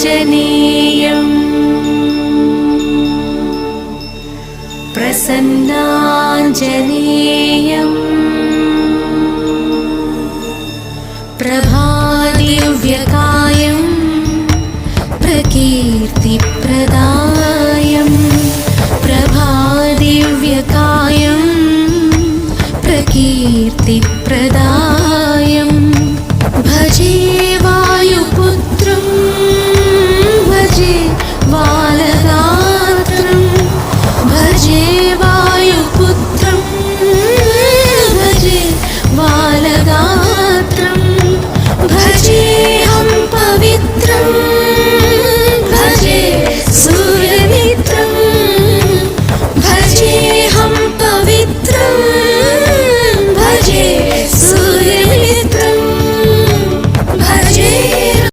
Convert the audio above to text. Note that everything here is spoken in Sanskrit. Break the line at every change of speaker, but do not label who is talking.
आञ्जनेयम् प्रसन्नाञ्जनेयम्। प्रभादिव्यकायम्। प्रकीर्तिप्रदायम्। प्रभादिव्यकायम्। प्रकीर्तिप्रदा